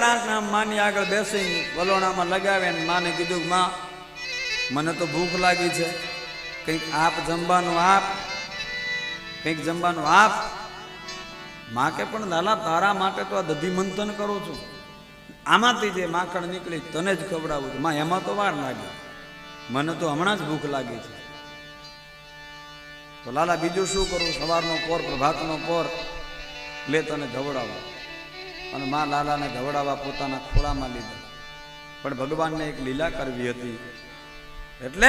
નામ માની આગળ બેસી વલોણામાં લગાવે ને માને કીધું કે માં, મને તો ભૂખ લાગી છે. કંઈક આપ જમવાનું આપ, કંઈક જમવાનું આપ. માં કે પણ લાલા, તારા માટે તો આ દધી મંથન કરું છું. આમાંથી જે માખણ નીકળી તને જ ખવડાવું છું. માં, એમાં તો વાર લાગે. મને તો હમણાં જ ભૂખ લાગી છે. તો લાલા, બીજું શું કરું? સવારનો પોર, પ્રભાતનો પોર. લે તને ધવડાવો. અને મા લાલાને ધવડાવવા પોતાના ખોળામાં લીધા. પણ ભગવાનને એક લીલા કરવી હતી. એટલે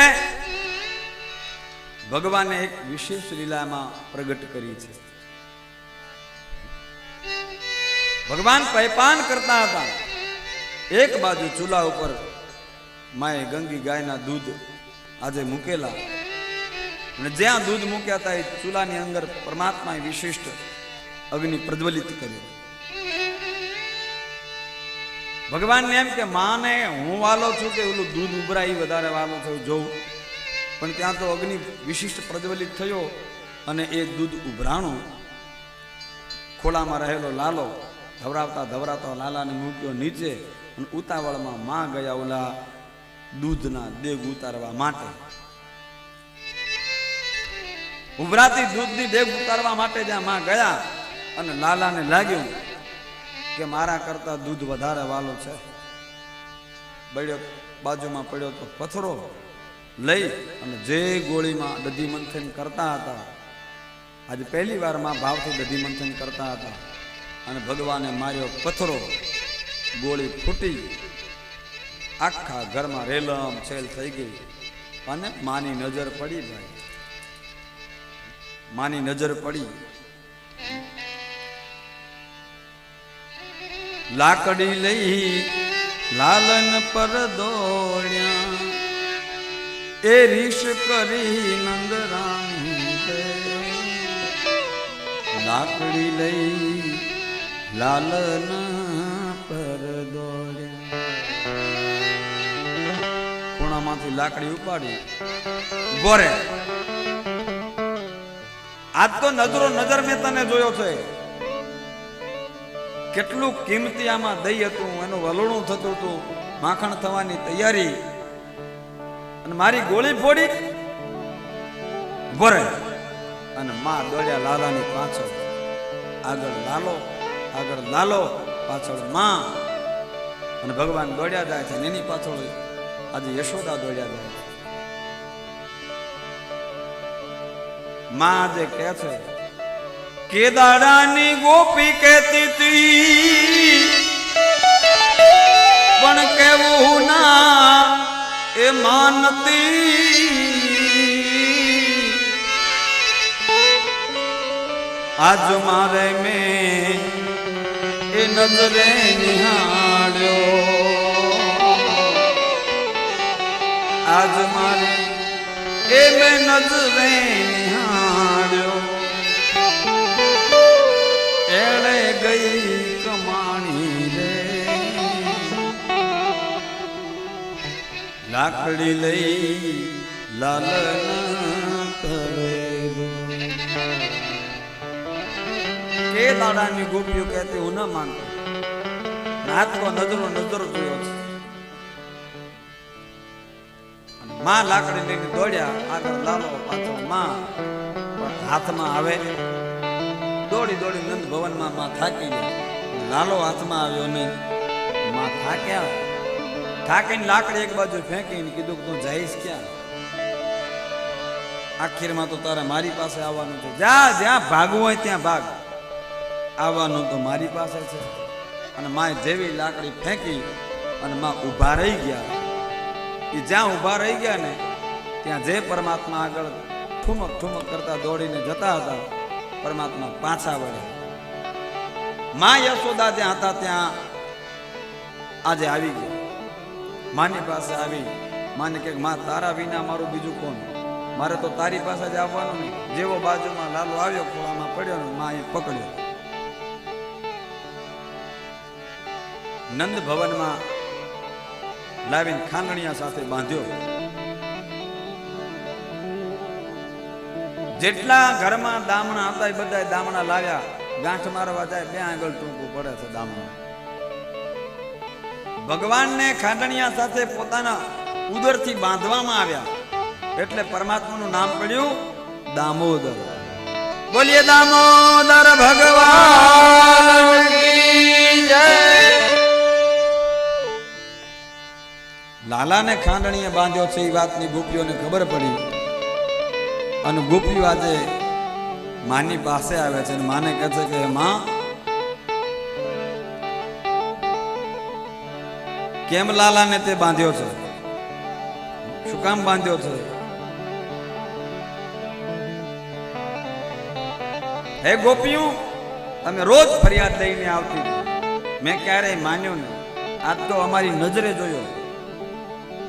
ભગવાને એક વિશેષ લીલામાં પ્રગટ કરી છે. ભગવાન પૈપાન કરતા હતા. એક બાજુ ચૂલા ઉપર માએ ગંગી ગાયના દૂધ આજે મૂકેલા. અને જ્યાં દૂધ મૂક્યા હતા એ ચૂલાની અંદર પરમાત્માએ વિશિષ્ટ અગ્નિ પ્રજ્વલિત કર્યો ભગવાનને એમ કે, માને, હું વાલો છું કે ઓલું દૂધ ઉભરાય વધારે વાલો થયું, જોઉં. પણ ત્યાં તો અગ્નિ વિશિષ્ટ પ્રજ્વલિત થયો અને એ દૂધ ઉભરાણું ખોળામાં રહેલો લાલો ધવરાવતા ધવરાવતા લાલાને મૂક્યો નીચે અને ઉતાવળમાં માં ગયા ઓલા દૂધના દેગ ઉતારવા માટે. ઉભરાતી દૂધની દેગ ઉતારવા માટે જ્યાં માં ગયા અને લાલાને લાગ્યું કે મારા કરતા દૂધ વધારે વાલો છે. બળ્યો બાજુમાં પડ્યો તો પથરો લઈ અને જે ગોળીમાં દધી મંથન કરતા હતા, આજે પહેલી વારમાં ભાવથી દધી મંથન કરતા હતા અને ભગવાને માર્યો પથરો, ગોળી ફૂટી, આખા ઘરમાં રેલમ છેલ થઈ ગઈ અને માની નજર પડી ભાઈ. માની નજર પડી. લાકડી લઈ લાલન પર દોડ્યા. એ રીશ કરી નંદરાણી લાકડી લઈ લાલન પર દોડ્યા. ખૂણામાંથી લાકડી ઉપાડી. ગોરે, આજ તો નજરો નજર મેં તને જોયો છે. કેટલું કિંમતી આમાં દઈ હતું, એનું વલણું થતું હતું, માખણ થવાની તૈયારી. અને મારી ગોળી ફોડી ભરે અને માં દોડ્યા લાલાની પાછળ. આગળ લાલો આગળ લાલો, પાછળમાં. અને ભગવાન દોડ્યા જાય છે એની પાછળ આજે યશોદા દોડ્યા જાય છે. માં જે કહે છે કેદાડાની ગોપી કહેતી હતી પણ કેવું ના એ માનતી. આજ મારે મેં એ નજરે નિહાળ્યો. આજ મારે એ મેં નજરે નિહાળ્યો. લાકડી લઈ લાલન કરે. કે દાડાની ગોપીઓ કહેતી હું ન માનતો. નાથ નજરો નજરો જોયો છે. માં લાકડી લઈને દોડ્યા, આગળ લાલો પાછળમાં. હાથમાં આવે દોડી દોડી નંદ ભવનમાં માં થાકી લાલો હાથમાં આવ્યો નહીં, માં થાક્યા. થાકીને લાકડી એક બાજુ ફેંકીને કીધું તું જઈશ ક્યાં? આખીરમાં તો તારે મારી પાસે આવવાનું છે. જ્યાં જ્યાં ભાગવું હોય ત્યાં ભાગ. આવવાનું તો મારી પાસે છે. અને માય જેવી લાકડી ફેંકી અને માં ઊભા રહી ગયા. એ જ્યાં ઊભા રહી ગયા ને, ત્યાં જે પરમાત્મા આગળ ઠુમક ઠુમક કરતા દોડીને જતા હતા, પરમાત્મા પાછા વળ્યા. માં યશોદા જ્યાં હતા ત્યાં આજે આવી ગયા. માની પાસે આવી. માને કે માં, તારા વિના મારું બીજું કોણ? મારે તો તારી પાસે જ આવવાનું નહીં. જેવો બાજુમાં લાલો આવ્યો, ખોળામાં પડ્યો ને માં એ પકડ્યો. નંદ ભવનમાં લાવીને ખાંગણિયા સાથે બાંધ્યો. જેટલા ઘરમાં દામણા હતા એ બધા દામણા લાવ્યા. ગાંઠ મારવા જાય બે આગળ ટૂંકું પડે છે દામણા. ભગવાનને ખાંડણિયા સાથે પોતાના ઉદરથી બાંધવામાં આવ્યા. એટલે પરમાત્માનું નામ પડ્યું દામોદર. બોલીએ, દામોદર ભગવાન લાલાને ખાંડણીએ બાંધ્યો છે એ વાતની ગોપીઓને ખબર પડી. અને ગોપીઓ આજે માની પાસે આવે છે અને માને કહે છે કે માં કેમ લાલાને તે બાંધ્યો છે? શું કામ બાંધ્યો છે? હે ગોપીઓ તમે રોજ ફરિયાદ લઈને આવતી મેં ક્યારેય માન્યો ને આજ તો અમારી નજરે જોયો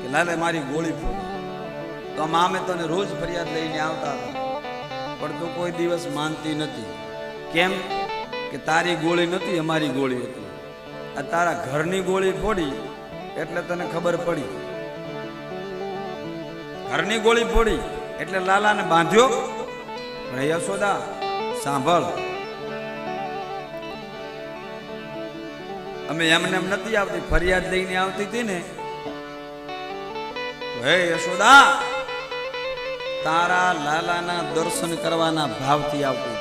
કે લાલે મારી ગોળી ફોડી. તો મામે તને રોજ ફરિયાદ લઈને આવતા હતા. પણ તું કોઈ દિવસ માનતી નથી. કેમ? કે તારી ગોળી નથી અમારી ગોળી હતી. આ તારા ઘરની ગોળી ફોડી એટલે તને ખબર પડી. ઘરની ગોળી ફોડી, એટલે લાલાને બાંધ્યો. પણ યશોદા, સાંભળ. અમે એમને એમ નથી આવતી, ફરિયાદ લઈને આવતી હતી ને. હે યશોદા, તારા લાલાના દર્શન કરવાના ભાવથી આવતી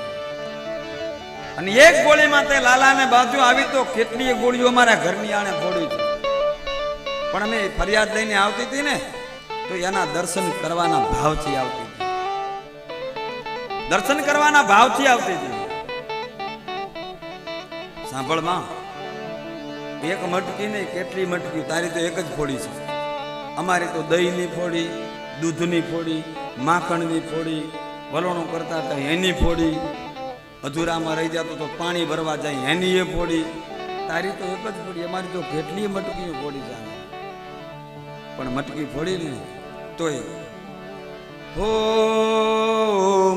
અને એક ગોળીમાં તે લાલાને બાંધ્યો. આવી તો કેટલીય ગોળીઓ મારા ઘરની આણે ફોડી છે. પણ અમે ફરિયાદ લઈને આવતી હતી ને, તો એના દર્શન કરવાના ભાવથી આવતી હતી. દર્શન કરવાના ભાવથી આવતી હતી. સાંભળ એક મટકી નહીં, કેટલી મટકી? તારી તો એક જ ફોડી છે. અમારી તો દહીંની ફોડી, દૂધની ફોડી, માખણની ફોડી, વલણું કરતા હતા, એની ફોડી. અધૂરામાં રહી જતો તો પાણી ભરવા જાય એની એ ફોડી. તારી તો એક જ ફોડી, અમારી તો કેટલી મટકીઓ ફોડી જાય પણ મટકી ફોડી ને તોય હો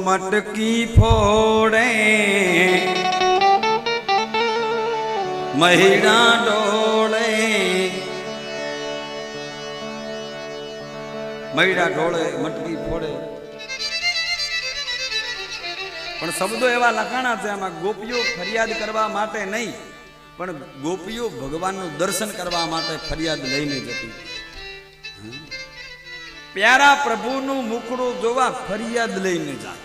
મટકી ફોડે. મહિડા ડોળે મહિડા ઢોળે મટકી ફોડે. પણ શબ્દો એવા લખાણા છે, આમાં ગોપીઓ ફરિયાદ કરવા માટે નહીં, પણ ગોપીઓ ભગવાનનું દર્શન કરવા માટે ફરિયાદ લઈને જતી. પ્યારા પ્રભુનું મુખડું જોવા ફરિયાદ લઈને જા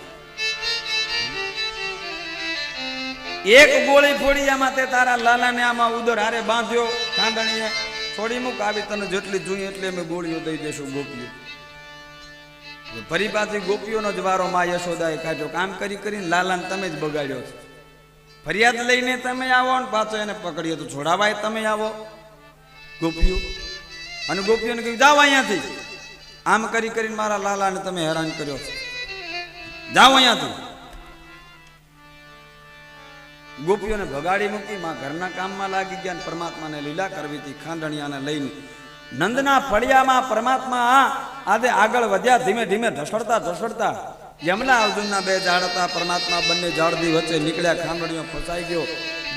એક ગોળી ફોડી આમાં તે તારા લાલાને આમાં ઉદર હારે બાંધ્યો ખાંડણીએ છોડી મૂક, આવી તને જેટલી જોઈએ એટલી અમે ગોળીઓ દઈ દેશું ગોપીઓ. ફરી પાછી ગોપીઓનો જ વારો માં યશોદાએ કાઢ્યો. કામ કરી કરીને લાલાને તમે જ બગાડ્યો છે. ફરિયાદ લઈને તમે આવો ને પાછો એને પકડીએ તો છોડાવાય તમે આવો. ગોપીઓ અને ગોપીઓને કહ્યું, જાઓ અહીંયાથી. આમ કરી કરીને મારા લાલાને તમે હેરાન કર્યો છે. જાઓ અહીંયાથી. ગોપીઓને ભગાડી મૂકી માં ઘરના કામમાં લાગી ગયા પરમાત્માને લીલા કરવી હતી, ખાંડણિયાને લઈને. નંદના ફળિયામાં પરમાત્મા આજે આગળ વધ્યા, ધીમે ધીમે ઢસડતા ઢસડતા યમલા અર્જુનના બે ઝાડ હતા. પરમાત્મા બંને ઝાડની વચ્ચે નીકળ્યા, ખાંડણીઓ ફસાઈ ગયો.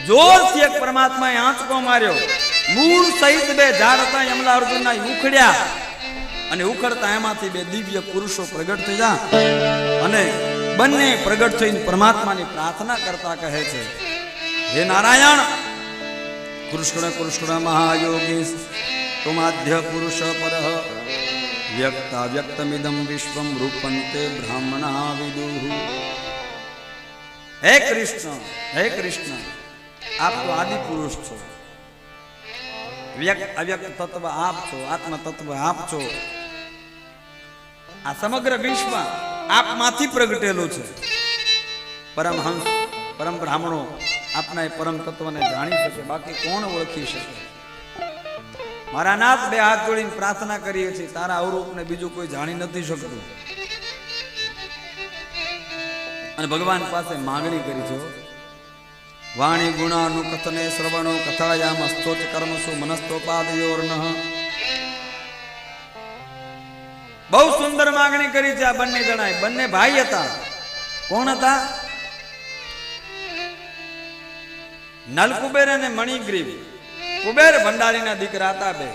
જોશ એક પરમાત્માએ આંચકો માર્યો. મૂળ સહિત બે ઝાડ હતા યમલા અર્જુનના ઉખડ્યા. અને ઉખડતા એમાંથી બે દિવ્ય પુરુષો પ્રગટ થયા. અને બંને પ્રગટ થઈને પરમાત્માની પ્રાર્થના કરતા કહે છે, હે નારાયણ, કૃષ્ણ કૃષ્ણ મહાયોગી, તુમાધ્ય પુરુષ પર વ્યક્તા વ્યક્તમિદમ વિશ્વમ રૂપંતે બ્રાહ્મણા વિદુઃ. હે કૃષ્ણ હે કૃષ્ણ આપ તો આદિ પુરુષ છો. વ્યક્ત અવ્યક્ત તત્વ આપ છો આત્મ તત્વ આપ છો આ સમગ્ર વિશ્વ આપમાંથી પ્રગટેલું છે. પરમહંસ, પરમ બ્રાહ્મણો આપના એ પરમ તત્વને જાણી શકે, બાકી કોણ ઓળખી શકે? મારા નાથ બે હાથ જોડીને પ્રાર્થના કરીએ છીએ, તારા અવરૂપને બીજું કોઈ જાણી નથી શકતું. અને ભગવાન પાસે માંગણી કરી છે. વાણી ગુણાનું કથને શ્રવણો કથાયામ સ્તોચ કર્મસુ મનસ્તોપાદયોર્ન બહુ સુંદર માંગણી કરી છે આ બંને જણાએ બંને ભાઈ હતા કોણ હતા નલકુબેર અને મણિગ્રીવ કુબેર ભંડારીના દીકરા હતા બે।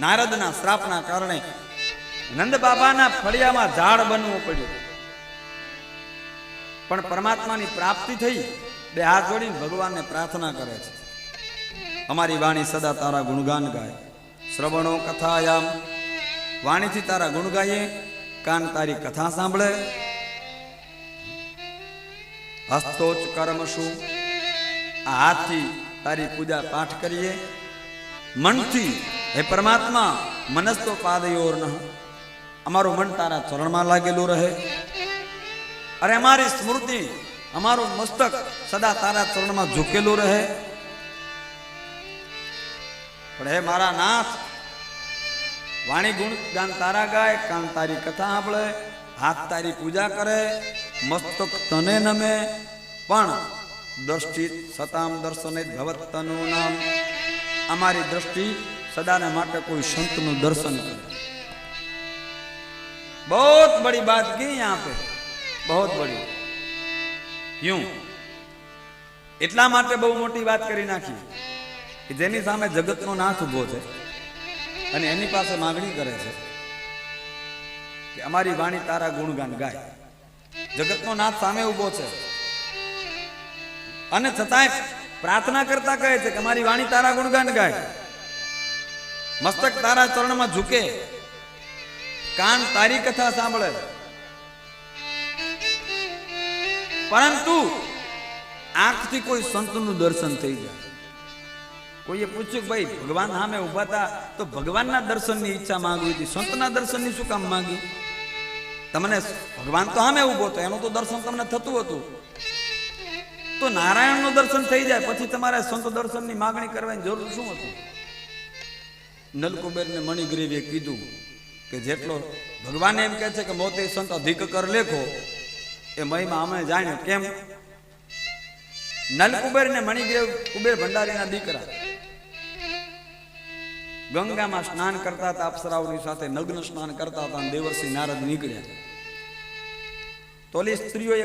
નારદના શ્રાપના કારણે નંદ બાબાના ફળિયામાં ઝાડ બનવું પડ્યું. પણ પરમાત્માની પ્રાપ્તિ થઈ બે હાથ જોડીને ભગવાનને પ્રાર્થના કરે છે. અમારી વાણી સદા તારા ગુણગાન ગાય. શ્રવણો કથાયામ. વાણીથી તારા ગુણ ગાઈએ. કાન તારી કથા સાંભળે. હસ્તોચ કર્મ શું? આ હાથથી તારી પૂજા પાઠ કરીએ. મનથી, હે પરમાત્મા મનસ્તો પાદયોર ન અમારું મન તારા ચરણમાં લાગેલું રહે. અરે અમારી સ્મૃતિ અમારું મસ્તક સદા તારા ચરણમાં ઝૂકેલું રહે. પણ હે મારા નાથ, વાણી ગુણ ગાન તારા ગાય, કાન તારી કથા સાંભળે, હાથ તારી પૂજા કરે, મસ્તક તને નમે. પણ દ્રષ્ટિ સતામ દર્શને ભવત તનું નામ. અમારી દ્રષ્ટિ સદાને માટે કોઈ સંતનું દર્શન કરે. બહુ બડી બાત કી યહાં પે બહુ બડી. क्यों એટલા માટે બહુ મોટી વાત કરી નાખી કે જેની સામે જગતનો નાથ ઊભો છે અને એની પાસે માગણી કરે છે કે અમારી વાણી તારા ગુણગાન ગાય. જગતનો નાથ સામે ઊભો છે. અને છતાંય પ્રાર્થના કરતા કહે છે કે અમારી વાણી તારા ગુણગાન ગાય. મસ્તક તારા ચરણમાં ઝૂકે. કાન તારી કથા સાંભળે. પરંતુ આંખથી કોઈ સંતનું દર્શન થઈ જાય. કોઈએ પૂછ્યું કે ભાઈ, ભગવાન સામે ઊભા હતા તો ભગવાનના દર્શનની ઈચ્છા માંગવી હતી. સંતના દર્શનની શું કામ માંગી? તમને ભગવાન તો સામે ઊભો હતો, એનું તો દર્શન તમને થતું હતું. તો નારાયણનું દર્શન થઈ જાય, પછી તમારે સંત દર્શનની માગણી કરવાની જરૂર શું હતું? નલકુબેરને મણિગ્રીવે કીધું કે જેટલો ભગવાન એમ કહે છે કે મોતે સંત અધિક કર લેખો એ મહિમા અમે જાણ્યો, કેમ? નલકુબેર ને મણિગ્રેવ કુબેર ભંડારીના દીકરા. ગંગામાં સ્નાન કરતા હતા અપ્સરાઓની સાથે, નગ્ન સ્નાન કરતા હતા દેવર્ષિ નારદ નીકળ્યા. તોલી સ્ત્રીઓએ